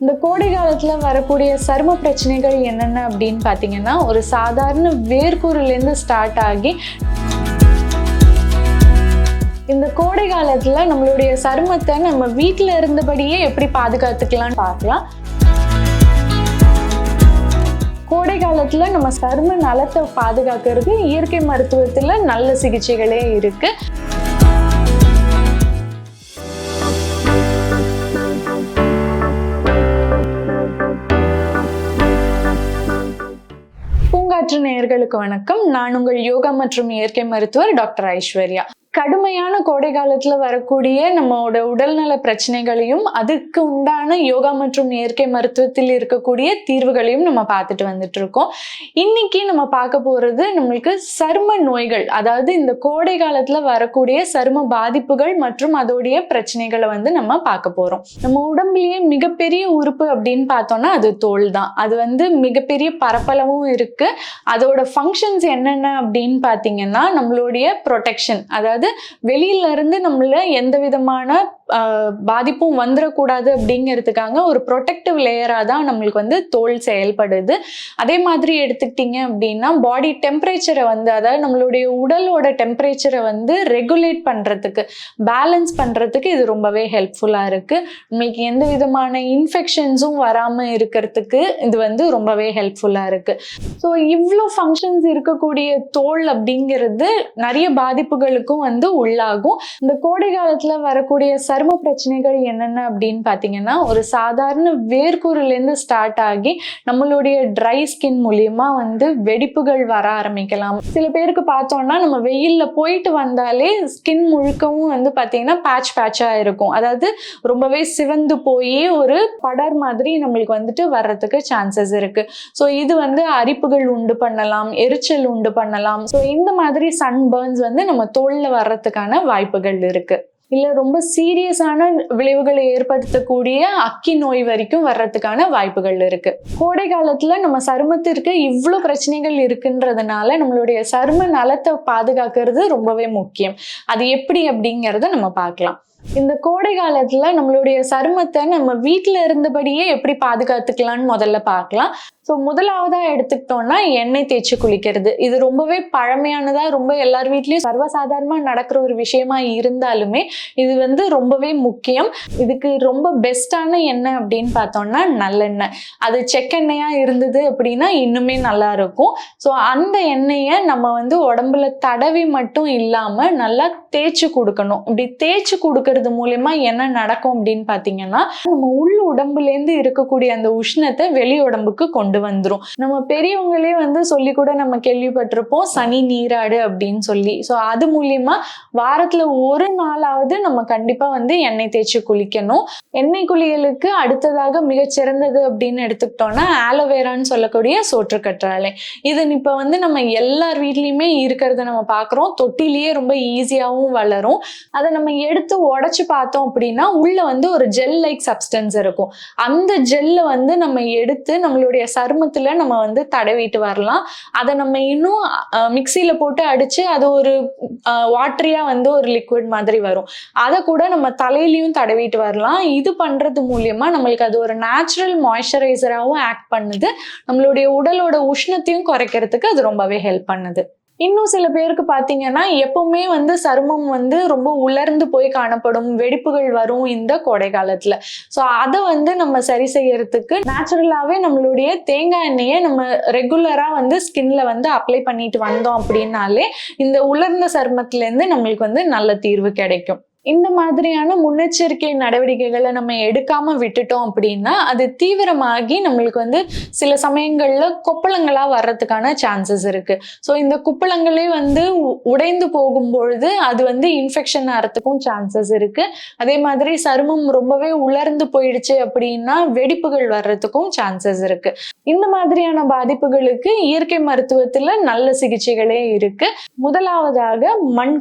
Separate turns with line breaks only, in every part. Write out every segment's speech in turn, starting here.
இந்த கோடை காலத்துல வரக்கூடிய சரும பிரச்சனைகள் என்னென்ன அப்படின்னு பார்த்தீங்கன்னா ஒரு சாதாரண வேர்க்கூறுலேருந்து ஸ்டார்ட் ஆகி இந்த கோடை காலத்துல நம்மளுடைய சருமத்தை நம்ம வீட்டில் இருந்தபடியே எப்படி பாதுகாத்துக்கலாம்னு பார்க்கலாம். கோடை காலத்துல நம்ம சரும நலத்தை பாதுகாக்கிறது இயற்கை மருத்துவத்துல நல்ல சிகிச்சைகளே இருக்கு. பூங்காற்று நேயர்களுக்கு வணக்கம். நான் உங்கள் யோகா மற்றும் இயற்கை மருத்துவர் டாக்டர் ஐஸ்வர்யா. கடுமையான கோடை காலத்துல வரக்கூடிய நம்மளோட உடல்நல பிரச்சனைகளையும் அதுக்கு உண்டான யோகா மற்றும் இயற்கை மருத்துவத்தில் இருக்கக்கூடிய தீர்வுகளையும் நம்ம பார்த்துட்டு வந்துட்டு இருக்கோம் இன்னைக்கு நம்ம பார்க்க போறது நம்மளுக்கு சரும நோய்கள். அதாவது இந்த கோடை காலத்துல வரக்கூடிய சரும பாதிப்புகள் மற்றும் அதோடைய பிரச்சனைகளை வந்து நம்ம பார்க்க போறோம். நம்ம உடம்புலயே மிகப்பெரிய உறுப்பு அப்படின்னு பார்த்தோம்னா அது தோல் தான். அது வந்து மிகப்பெரிய பரப்பளவும் இருக்கு. அதோட ஃபங்க்ஷன்ஸ் என்னென்ன அப்படின்னு பார்த்தீங்கன்னா நம்மளுடைய ப்ரொடெக்ஷன் அதாவது வெளியில இருந்து நம்மள எந்த விதமான பாதிப்பும் வந்துடக்கூடாது அப்படிங்கிறதுக்காக ஒரு ப்ரொடெக்டிவ் லேயராக தான் நம்மளுக்கு வந்து தோல் செயல்படுது. அதே மாதிரி எடுத்துக்கிட்டிங்க அப்படின்னா பாடி டெம்பரேச்சரை வந்து அதாவது நம்மளுடைய உடலோட டெம்பரேச்சரை வந்து ரெகுலேட் பண்ணுறதுக்கு பேலன்ஸ் பண்ணுறதுக்கு இது ரொம்பவே ஹெல்ப்ஃபுல்லாக இருக்குது நம்மளுக்கு எந்த விதமான இன்ஃபெக்ஷன்ஸும் வராமல் இருக்கிறதுக்கு இது வந்து ரொம்பவே ஹெல்ப்ஃபுல்லாக இருக்குது ஸோ இவ்வளோ ஃபங்க்ஷன்ஸ் இருக்கக்கூடிய தோல் அப்படிங்கிறது நிறைய பாதிப்புகளுக்கும் வந்து உள்ளாகும். இந்த கோடை காலத்தில் வரக்கூடிய சரும பிரச்சனைகள் என்னென்ன அப்படின்னு பார்த்தீங்கன்னா ஒரு சாதாரண வேர்க்கூறுலேருந்து ஸ்டார்ட் ஆகி நம்மளுடைய ட்ரை ஸ்கின் மூலியமா வந்து வெடிப்புகள் வர ஆரம்பிக்கலாம். சில பேருக்கு பார்த்தோம்னா நம்ம வெயிலில் போயிட்டு வந்தாலே ஸ்கின் முழுக்கவும் வந்து பார்த்தீங்கன்னா பேட்ச் பேட்சாக இருக்கும். அதாவது ரொம்பவே சிவந்து போய் ஒரு படர் மாதிரி நம்மளுக்கு வந்துட்டு வர்றதுக்கு சான்சஸ் இருக்கு. ஸோ இது வந்து அரிப்புகள் உண்டு பண்ணலாம் எரிச்சல் உண்டு பண்ணலாம். ஸோ இந்த மாதிரி சன் பேர்ன்ஸ் வந்து நம்ம தோலில் வர்றதுக்கான வாய்ப்புகள் இருக்குது இல்ல ரொம்ப சீரியஸான விளைவுகளை ஏற்படுத்தக்கூடிய அக்கி நோய் வரைக்கும் வர்றதுக்கான வாய்ப்புகள் இருக்கு. கோடை காலத்துல நம்ம சருமத்திற்கு இவ்வளோ பிரச்சனைகள் இருக்குன்றதுனால நம்மளுடைய சரும நலத்தை பாதுகாக்கிறது ரொம்பவே முக்கியம். அது எப்படி அப்படிங்கிறத நம்ம பார்க்கலாம். இந்த கோடை காலத்துல நம்மளுடைய சருமத்தை நம்ம வீட்டில் இருந்தபடியே எப்படி பாதுகாத்துக்கலாம்னு முதல்ல பார்க்கலாம். ஸோ முதலாவதா எடுத்துக்கிட்டோம்னா எண்ணெய் தேய்ச்சி குளிக்கிறது. இது ரொம்பவே பழமையானதா ரொம்ப எல்லார் வீட்லயும் சர்வசாதாரணமா நடக்கிற ஒரு விஷயமா இருந்தாலுமே இது வந்து ரொம்பவே முக்கியம். இதுக்கு ரொம்ப பெஸ்டான எண்ணெய் அப்படின்னு பார்த்தோம்னா நல்லெண்ணெய். அது செக்கெண்ணெயா இருந்தது அப்படின்னா இன்னுமே நல்லா இருக்கும் ஸோ அந்த எண்ணெயை நம்ம வந்து உடம்புல தடவி மட்டும் இல்லாம நல்லா தேய்ச்சி கொடுக்கணும். இப்படி தேய்ச்சி கொடுக்கறது மூலயமா என்ன நடக்கும் அப்படின்னு பார்த்தீங்கன்னா நம்ம உள் உடம்புலேருந்து இருக்கக்கூடிய அந்த உஷ்ணத்தை வெளி உடம்புக்கு கொண்டு வந்துரும். நம்ம பெரியவங்களே வந்து சொல்லி கூட நம்ம கேள்விப்பட்டிருப்போம் சனி நீராடு அப்படின்னு சொல்லி. ஸோ அது மூலியமா வாரத்துல ஒரு நாளாவது நம்ம கண்டிப்பா வந்து எண்ணெய் தேய்ச்சி குளிக்கணும். எண்ணெய் குளியலுக்கு அடுத்ததாக மிகச்சிறந்தது அப்படின்னு எடுத்துக்கிட்டோம்னா ஆலோவேரான்னு சொல்லக்கூடிய சோற்று கற்றாழை. இது இப்போ வந்து நம்ம எல்லார் வீட்லேயுமே இருக்கிறத நம்ம பார்க்குறோம் தொட்டிலேயே ரொம்ப ஈஸியாகவும் வளரும். அதை நம்ம எடுத்து உடைச்சு பார்த்தோம் அப்படின்னா உள்ள வந்து ஒரு ஜெல் லைக் சப்ஸ்டன்ஸ் இருக்கும். அந்த ஜெல்லை வந்து நம்ம எடுத்து நம்மளுடைய சருமத்துல நம்ம வந்து தடவிட்டு வரலாம். அதை நம்ம இன்னும் மிக்சியில போட்டு அடிச்சு அது ஒரு வாட்டரியா வந்து ஒரு லிக்விட் மாதிரி வரும். அதை கூட நம்ம தலையிலையும் தடவிட்டு வரலாம். இது பண்றது மூலியமா நம்மளுக்கு அது ஒரு நேச்சுரல் மாய்ஸ்சரைசராகவும் ஆக்ட் பண்ணுது. நம்மளுடைய உடலோட உஷ்ணத்தையும் குறைக்கிறதுக்கு அது ரொம்பவே ஹெல்ப் பண்ணுது. இன்னும் சில பேருக்கு பார்த்தீங்கன்னா எப்பவுமே வந்து சருமம் வந்து ரொம்ப உலர்ந்து போய் காணப்படும் வெடிப்புகள் வரும் இந்த கோடை காலத்துல. ஸோ அதை வந்து நம்ம சரி செய்யறதுக்கு நேச்சுரலாகவே நம்மளுடைய தேங்காய் எண்ணெயை நம்ம ரெகுலராக வந்து ஸ்கின்ல வந்து அப்ளை பண்ணிட்டு வந்தோம் அப்படின்னாலே இந்த உலர்ந்த சருமத்துலேருந்து நம்மளுக்கு வந்து நல்ல தீர்வு கிடைக்கும். இந்த மாதிரியான முன்னெச்சரிக்கை நடவடிக்கைகளை நம்ம எடுக்காம விட்டுட்டோம் அப்படின்னா அது தீவிரமாகி நம்மளுக்கு வந்து சில சமயங்கள்ல கொப்பளங்களா வர்றதுக்கான சான்சஸ் இருக்கு. ஸோ இந்த குப்பளங்களே வந்து உடைந்து போகும் பொழுது அது வந்து இன்ஃபெக்ஷன் ஆகிறதுக்கும் சான்சஸ் இருக்கு. அதே மாதிரி சருமம் ரொம்பவே உலர்ந்து போயிடுச்சு அப்படின்னா வெடிப்புகள் வர்றதுக்கும் சான்சஸ் இருக்கு. இந்த மாதிரியான பாதிப்புகளுக்கு இயற்கை மருத்துவத்துல நல்ல சிகிச்சைகளே இருக்கு. முதலாவதாக மண்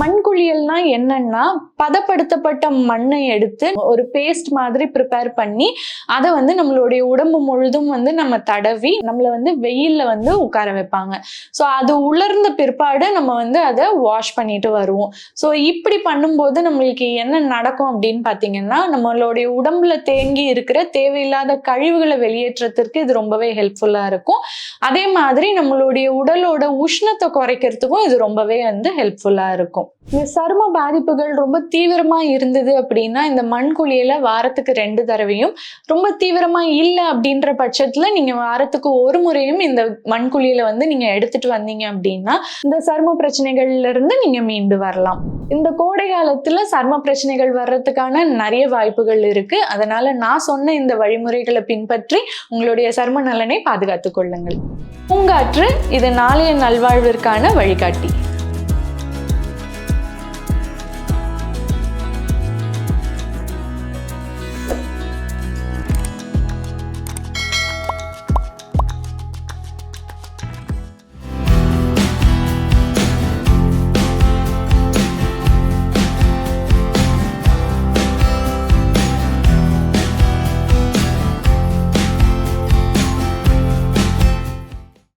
மண்குளியல்னா மண் என்னன்னா பதப்படுத்தப்பட்ட மண்ணை எடுத்து ஒரு பேஸ்ட் மாதிரி ப்ரிப்பேர் பண்ணி அதை வந்து நம்மளுடைய உடம்பு முழுதும் வந்து நம்ம தடவி நம்மளை வந்து வெயில்ல வந்து உட்கார வைப்பாங்க. ஸோ அது உலர்ந்த பிற்பாடு நம்ம வந்து அதை வாஷ் பண்ணிட்டு வருவோம். ஸோ இப்படி பண்ணும்போது நம்மளுக்கு என்ன நடக்கும் அப்படின்னு பார்த்தீங்கன்னா நம்மளுடைய உடம்புல தேங்கி இருக்கிற தேவையில்லாத கழிவுகளை வெளியேற்றத்திற்கு இது ரொம்பவே ஹெல்ப்ஃபுல்லா இருக்கும். அதே மாதிரி நம்மளுடைய உடலோட உஷ்ணத்தை குறைக்கிறதுக்கும் இது ரொம்பவே வந்து ஹெல்ப்ஃபுல்லா இருக்கும். இந்த சரும பாதிப்புகள் ரொம்ப தீவிரமா இருந்தது அப்படின்னா இந்த மண் குளியல வாரத்துக்கு ரெண்டு தடவையும் ரொம்ப தீவிரமா இல்லை அப்படின்ற பட்சத்துல நீங்க வாரத்துக்கு ஒரு முறையும் இந்த மண் குளியலை வந்து நீங்க எடுத்துட்டு வந்தீங்க அப்படின்னா இந்த சரும பிரச்சனைகள்ல இருந்து நீங்க மீண்டு வரலாம். இந்த கோடை காலத்துல சர்ம பிரச்சனைகள் வர்றதுக்கான நிறைய வாய்ப்புகள் இருக்கு. அதனால நான் சொன்ன இந்த வழிமுறைகளை பின்பற்றி உங்களுடைய சர்ம நலனை பாதுகாத்துக் கொள்ளுங்கள். பூங்காற்று இது நாளைய நல்வாழ்விற்கான வழிகாட்டி.